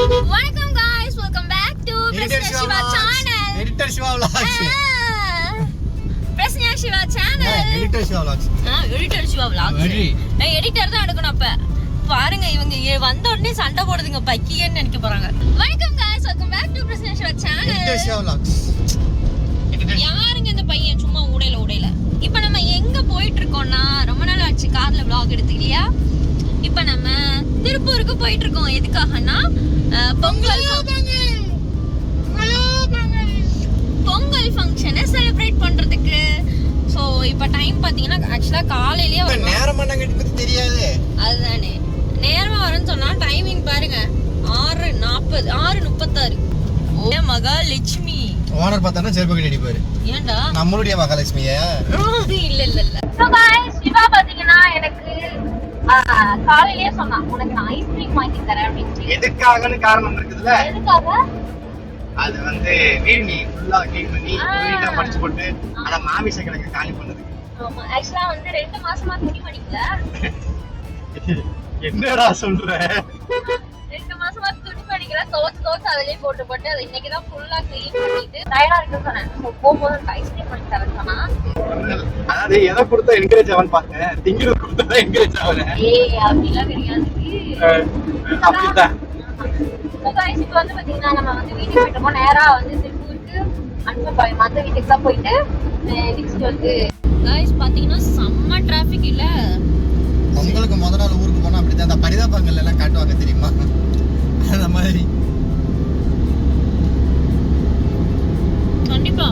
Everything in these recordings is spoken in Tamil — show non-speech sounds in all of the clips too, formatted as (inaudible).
வணக்கம் welcome back to editor Prasanna Siva channel. Editor Siva vlogs. Prasanna Siva channel. Editor Siva vlogs. Editor Siva vlogs. நான் எடிட்டர் தான் எடுக்கணும் அப்ப. பாருங்க இவங்க வந்த உடனே சண்டை போடுதுங்க பக்கியன்னு நினைக்க போறாங்க. வணக்கம் guys welcome back to Prasanna Siva editor channel Siva vlogs. Editor யாருங்க இந்த பையன்? சும்மா உடையில உடையில. இப்ப நம்ம எங்க போயிட்டு இருக்கோம்னா ரொம்ப நாள் ஆச்சு கார்ல vlog எடுத்து இல்லையா இப்ப நம்ம திருப்பூருக்கு போயிட்டு இருக்கோம் எதுக்காகனா பொங்கல் பொங்கல் ஃபங்க்ஷனை செலிப்ரேட் பண்றதுக்கு. ஸோ இப்போ டைம் பார்த்தீங்கன்னா ஆக்சுவலாக காலையிலேயே வரணும் நேரம் தெரியாது. அதுதானே. நேரமா வரேன்னு சொன்னா டைமிங் பாருங்க. ஆறு நாற்பது ஆறு முப்பத்தாறு. ஓ. மகாலட்சுமி ஓனர் பார்த்தானா செருப்பு கட்டி அடிப்பாரு. ஏன்டா? நம்மளுடைய மகாலட்சுமிய இல்ல இல்ல இல்ல. காய்ஸ் சிவா பாத்தீங்கன்னா எனக்கு காலையிலேயே சொன்னா உனக்கு நான் ஐஸ்கிரீம் வாங்கி தரேன் அப்படின்னு எதுக்காகன்னு காரணம் இருக்குதுல்ல? எதுக்காக? அது வந்து வீடு நீ ஃபுல்லா க்ளீன் பண்ணி. வீட்டை படிச்சு போட்டு அத மாமிச கிழக்கு காலி பண்ணதுக்கு. ஆமா ஆக்சுவலா வந்து ரெண்டு மாசமா துணி மடிக்கல. (laughs) என்னடா சொல்ற? (laughs) துணி மடிக்கல துவச்சு துவச்சு அதிலே போட்டு போட்டு அதை இன்னைக்கு தான் ஃபுல்லா க்ளீன் பண்ணிட்டு டயர்டா இருக்குன்னு சொன்னேன். போகும்போது ஐஸ்கிரீம் பண்ணி தரேன் சொன்னா. அதாவது எதை கொடுத்தா என்கரேஜ் ஆவன் பார்த்தேன். திங்கிறது கொடுத்தா என்கரேஜ் ஆவல. ஏய் அப்படிலாம் கிடையாது. அப்படிதான் இப்போ வந்து பாத்தீங்கன்னா நம்ம வந்து வீட்டுக்கு போயிட்டோமோ நேரா வந்து திருப்பூருக்கு அனுப்ப மற்ற வீட்டுக்கு தான் போயிட்டு நெக்ஸ்ட் வந்து காய்ஸ் பாத்தீங்கன்னா செம்ம டிராஃபிக் இல்ல? பொங்கலுக்கு முத நாள் ஊருக்கு போனா அப்படிதான் அந்த பரிதாபங்கள் எல்லாம் காட்டுவாங்க தெரியுமா? (laughs) அந்த மாதிரி. கண்டிப்பா.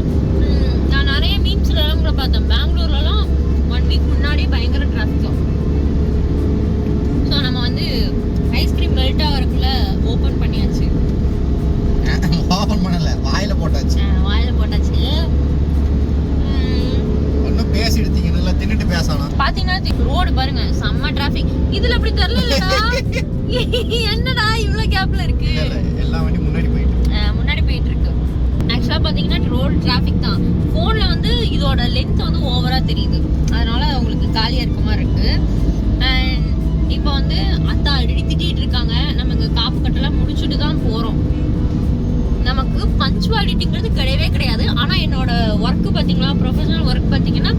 நான் நிறைய மீம்ஸ்ல எல்லாம் கூட பார்த்தேன். பெங்களூர்லலாம் ஒன் வீக் முன்னாடியே பயங்கர டிராஃபிக் ஸோ நம்ம வந்து ஐஸ்கிரீம் மெல்ட் ஆகிறதுக்குள்ள ஓப்பன் பண்ணியாச்சு. (laughs) ஓபன் பண்ணல. வாயில போட்டாச்சு. வாயில போட்டாச்சு. ஒன்னும் பேசி எடுத்தீங்க நல்லா தின்னுட்டு பேசணும் பாத்தீங்கன்னா ரோடு பாருங்க செம்ம டிராஃபிக் இதுல அப்படி தெரியலடா. (laughs) கேப்ல இருக்கு. எல்லா வண்டி முன்னாடி போயிட்டு முன்னாடி போயிட்டு இருக்கு. ஆக்சுவலா பாத்தீங்கன்னா ரோடு டிராஃபிக் தான். போன்ல வந்து இதோட லென்த் வந்து ஓவரா தெரியுது. அதனால உங்களுக்கு காலியா இருக்க மாதிரி இருக்கு. அண்ட் இப்போ வந்து அத்தா திட்டிட்டு இருக்காங்க. நம்ம இங்க காப்பு கட்டெல்லாம் முடிச்சுட்டு தான் போறோம். நமக்கு பஞ்சுவாலிட்டிங்கிறது கிடையவே கிடையாது. ஆனா என்னோட ஒர்க் பாத்தீங்களா? ப்ரொஃபஷனல் ஒர்க் பாத்தீங்கன்னா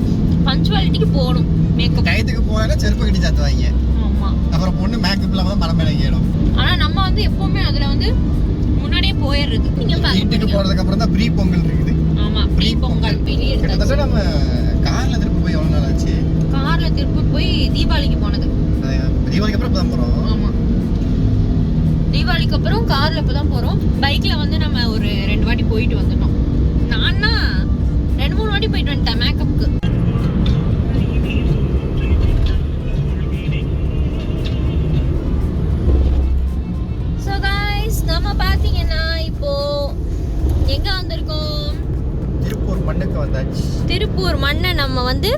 பஞ்சுவாலிட்டிக்கு போகணும். மேக்கப் டயத்துக்கு போனா செருப்பு கட்டி சாத்துவாங்க. ஆமா. அப்புறம் பொண்ணு மேக்கப் இல்லாம மரம் இறங்கிடும். ஆனா நம்ம வந்து எப்பவுமே அதுல வந்து முன்னாடியே போயிடுறது வீட்டுக்கு பாருங்க. போறதுக்கு அப்புறம் தான் ப்ரீ பொங்கல் இருக்குது. ஆமா ப்ரீ பொங்கல் வெளியே கிட்டத்தட்ட நம்ம கார்ல திருப்பி போய் எவ்வளவு நாள் ஆச்சு? கார்ல திருப்பூர் போய் தீபாவளிக்கு போனது. தீபாவளிக்கு அப்புறம் இப்பதான் போறோம். ஆமா. தீபாவளிக்கு அப்புறம் கார்ல இப்பதான் போறோம். பைக்ல வந்து நம்ம ஒரு ரெண்டு வாட்டி போயிட்டு வந்துட்டோம். நான்னா ரெண்டு மூணு வாட்டி போயிட்டு வந்துட்டேன் மேக்கப்புக்கு. திருப்பூர் மண்ணை நம்ம வந்து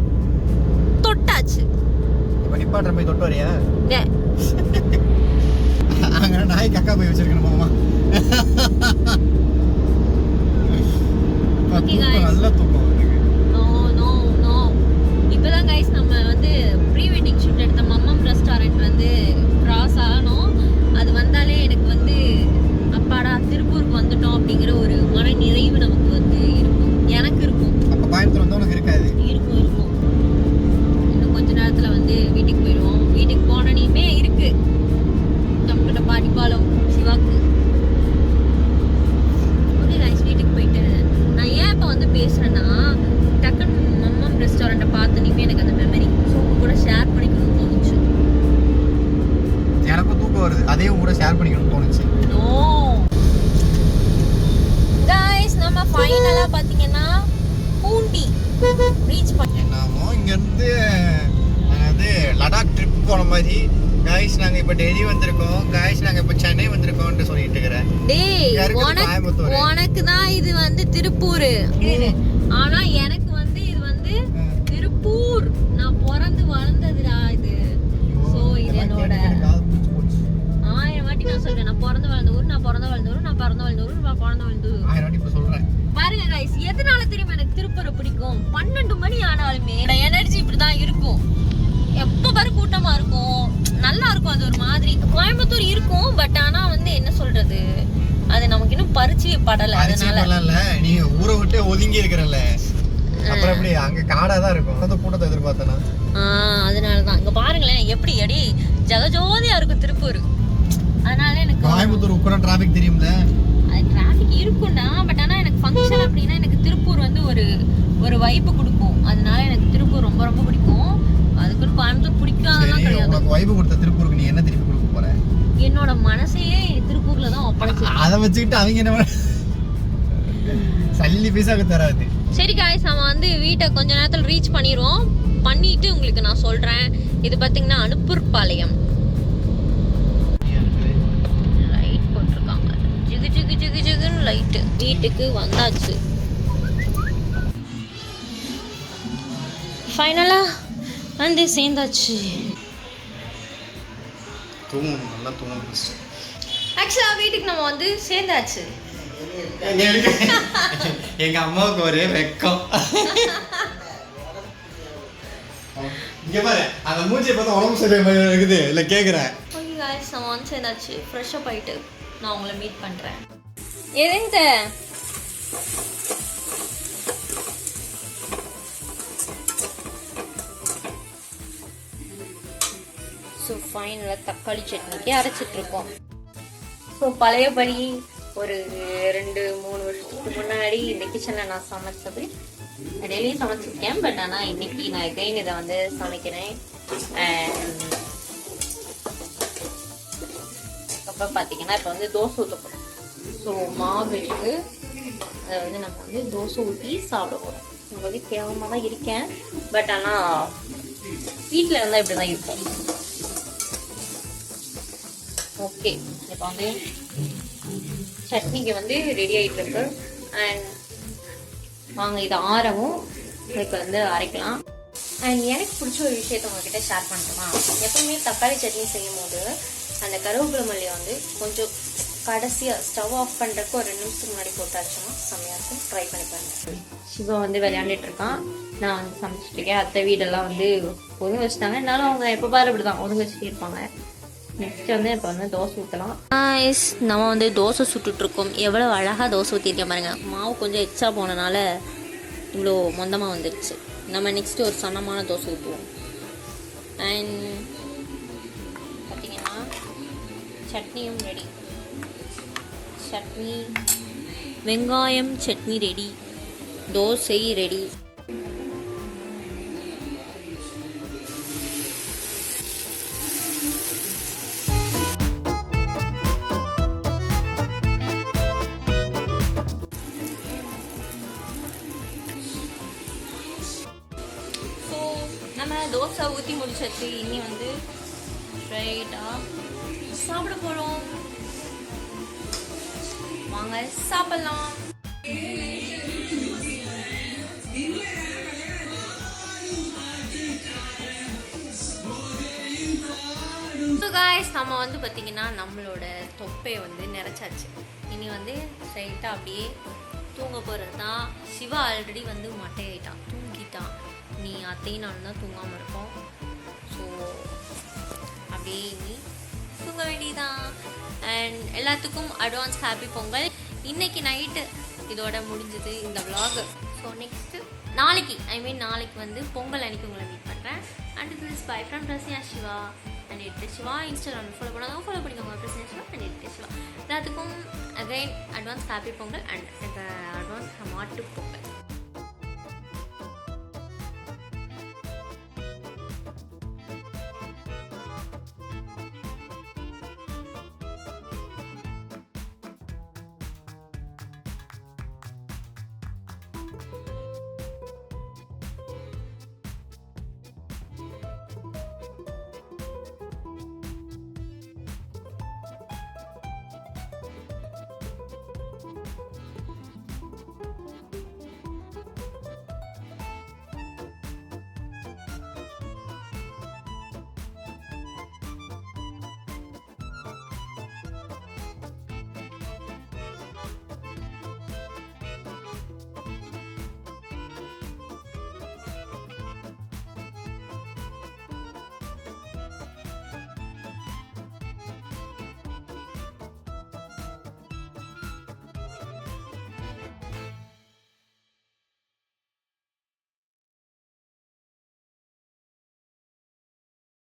தொட்டாச்சு. இப்ப நிப்பாட்டுற போய் தொட்டு வரியா? (laughs) அங்க நாய் கக்கா போய் வச்சிருக்கணும். நல்ல தூக்கம் இப்போதான் கைஸ் நம்ம வந்து ப்ரீ வெட்டிங் ஷூட் எடுத்த மம்மம் ரெஸ்டாரண்ட் வந்து கிராஸ் ஆனோம். அது வந்தாலே எனக்கு வந்து அப்பாடா திருப்பூருக்கு வந்துட்டோம் அப்படிங்கிற ஒரு பார்த்தனையுமே எனக்கு அந்த மெமரி ஸோ உங்க கூட ஷேர் பண்ணிக்கணும்னு தோணுச்சு. எனக்கும் தூக்கம் வருது. உங்க கூட ஷேர் பண்ணிக்கணும்னு தோணுச்சு. நோ கைஸ் நம்ம ஃபைனலாக பார்த்தீங்கன்னா பூண்டி. ரீச் பண்ண என்னமோ இங்க இருந்து வந்து லடாக் ட்ரிப் போன மாதிரி. காய்ஸ் நாங்க இப்ப டெல்லி வந்திருக்கோம். காய்ஸ் நாங்க இப்ப சென்னை வந்திருக்கோம்னு சொல்லிட்டு இருக்கிறேன் டேய்? உனக்கு தான் இது வந்து திருப்பூர். ஆனா எனக்கு சொல்றேன். நான் பிறந்து வளர்ந்த ஊர் நான் பிறந்த வளர்ந்த ஊர் நான் பிறந்த வளர்ந்த ஊர் நான் பிறந்த வளர்ந்த ஊர். ஆயிரம் இப்ப சொல்றேன். பாருங்க guys எதனால தெரியுமா எனக்கு திருப்பூரை பிடிக்கும்? பன்னெண்டு மணி ஆனாலுமே எனர்ஜி இப்படிதான் இருக்கும். எப்ப பாரு கூட்டமா இருக்கும். நல்லா இருக்கும் அது ஒரு மாதிரி. கோயம்புத்தூர் இருக்கும் பட் ஆனா வந்து என்ன சொல்றது? பரிச்சய படல அதனால. நீ ஊரை விட்டு ஒதுங்கி இருக்கிறல்ல. அப்புறம் எப்படி? அங்க காடா தான் இருக்கும். அந்த கூட்டத்தை எதிர்பார்த்தனா ஆஹ் அதனாலதான். இங்க பாருங்களேன் எப்படி அடி ஜெகஜோதியா இருக்கும் திருப்பூர். அதனால எனக்கு கோயம்புத்தூர் உட்கூட டிராபிக் தெரியும்ல? டிராஃபிக் இருக்கும்டா பட் ஆனா எனக்கு ஃபங்க்ஷன் அப்படின்னா எனக்கு திருப்பூர் வந்து ஒரு ஒரு வைப்பு கொடுக்கும். அதனால எனக்கு திருப்பூர் ரொம்ப ரொம்ப பிடிக்கும். அதுக்குன்னு கோயம்புத்தூர் பிடிக்காதெல்லாம் சரி கிடையாது. உனக்கு வைப்பு கொடுத்த திருப்பூருக்கு நீ என்ன திருப்பி கொடுக்க போற? என்னோட மனசையே திருப்பூர்ல தான் ஒப்படைச்சு அதை வச்சுக்கிட்டு அவங்க என்ன சல்லி பைசாக்கு தராது. சரி காய்ஸ் நம்ம வந்து வீட்டை கொஞ்ச நேரத்தில் ரீச் பண்ணிடுவோம். பண்ணிட்டு உங்களுக்கு நான் சொல்றேன். இது பார்த்தீங்கன்னா அனுப்பூர் பாளையம் வீட்டுக்கு வந்தாச்சு. ஃபைனலா வந்து சேர்ந்தாச்சு. தூங்கணும் நல்லா தூங்கணும் ஆக்சுவலாக வீட்டுக்கு நம்ம வந்து சேர்ந்தாச்சு. எங்க அம்மாவுக்கு ஒரே வெக்கம். இங்க பாரு அந்த மூஞ்சியை பார்த்தா உடம்பு சரியா மாதிரி இருக்குது. இல்ல கேக்குறேன். ஓகே காய்ஸ் நம்ம வந்து சேர்ந்தாச்சு. ஃப்ரெஷ்ஷப் ஆயிட்டு நான் உங்களை மீட் பண்ணுறேன் எதுங்க? ஸோ ஃபைனலாக தக்காளி சட்னிக்கு அரைச்சிட்டு இருக்கோம் ஸோ பழையபடி ஒரு ரெண்டு மூணு வருஷத்துக்கு முன்னாடி இந்த கிச்சனில் நான் சமைச்சது. டெய்லி சமைச்சிருக்கேன் பட் ஆனால் இன்னைக்கு நான் எகைன் இதை வந்து சமைக்கிறேன். And அப்புறம் பார்த்தீங்கன்னா இப்போ வந்து தோசை ஊற்றப்படும் ஸோ மாவு இருக்கு அதை வந்து நம்ம வந்து தோசை ஊற்றி சாப்பிட போகிறோம் ரொம்பவே கேவலமாக தான் இருக்கேன். பட் ஆனால் வீட்டில் இருந்தால் இப்படி தான் இருக்கும். ஓகே இப்போ வந்து சட்னிக்கு வந்து ரெடி ஆகிட்டு இருக்கு. அண்ட் வாங்க இது ஆறவும் இதுக்கு வந்து அரைக்கலாம். அண்ட் எனக்கு பிடிச்ச ஒரு விஷயத்த உங்ககிட்ட ஷேர் பண்ணட்டுமா? எப்பவுமே தக்காளி சட்னி செய்யும் போது அந்த கருவேப்பிலை மல்லியை வந்து கொஞ்சம் கடைசியாக ஸ்டவ் ஆஃப் பண்ணுறதுக்கு ஒரு ரெண்டு நிமிஷத்துக்கு முன்னாடி போட்டாச்சுன்னா செம்மையாக இருக்கும் ட்ரை பண்ணி பாருங்க. சிவா வந்து விளையாண்டுட்டு இருக்கான். நான் வந்து சமைச்சிட்டு இருக்கேன். அத்தை வீடெல்லாம் வந்து ஒதுங்க வச்சுட்டாங்க இருந்தாலும் அவங்க எப்போ பாரு இப்படி தான் ஒதுங்க வச்சுட்டு இருப்பாங்க. நெக்ஸ்ட் வந்து இப்போ வந்து தோசை ஊற்றலாம் நம்ம வந்து தோசை சுட்டுட்ருக்கோம் எவ்வளோ அழகாக தோசை ஊற்றிருக்கேன் பாருங்க. மாவு கொஞ்சம் எக்ஸ்ட்ரா போனனால இவ்வளோ மொந்தமாக வந்துடுச்சு நம்ம நெக்ஸ்ட் ஒரு சன்னமான தோசை ஊற்றுவோம் அண்ட் பார்த்தீங்கன்னா சட்னியும் ரெடி சட்னி. வெங்காயம் chutney ready dosa ready so நம்ம தோசை ஊற்றி முடிச்சது இனி வந்து ஸ்ட்ரைட்டாக சாப்பிட போகிறோம் வாங்க சாப்பிடலாம் காய்ஸ் நம்ம வந்து பார்த்திங்கன்னா நம்மளோட தொப்பையை வந்து நிறைச்சாச்சு. இனி வந்து ஸ்ட்ரைட்டாக அப்படியே தூங்க போகிறது தான் சிவா ஆல்ரெடி வந்து மட்டையாயிட்டான். தூங்கிட்டான். நீ அத்தையும் நானும் தான் தூங்காமல் இருக்கோம் ஸோ அப்படியே இனி தூங்க வேண்டியதான் அண்ட் எல்லாத்துக்கும் அட்வான்ஸ் ஹாப்பி பொங்கல். இன்னைக்கு நைட்டு இதோட முடிஞ்சது இந்த விலாகு ஸோ நெக்ஸ்ட்டு நாளைக்கு ஐ மீன் நாளைக்கு வந்து பொங்கல் அன்னைக்கு உங்களை மீட் பண்ணுறேன் and this bye from Prasanna Siva and it Siva Instagram follow பண்ணாங்க ஃபாலோ பண்ணிக்கோங்க. பிரசன்யா சிவா அண்ட் எட்டு சிவா எல்லாத்துக்கும் again advance happy Pongal and advance Mattu Pongal.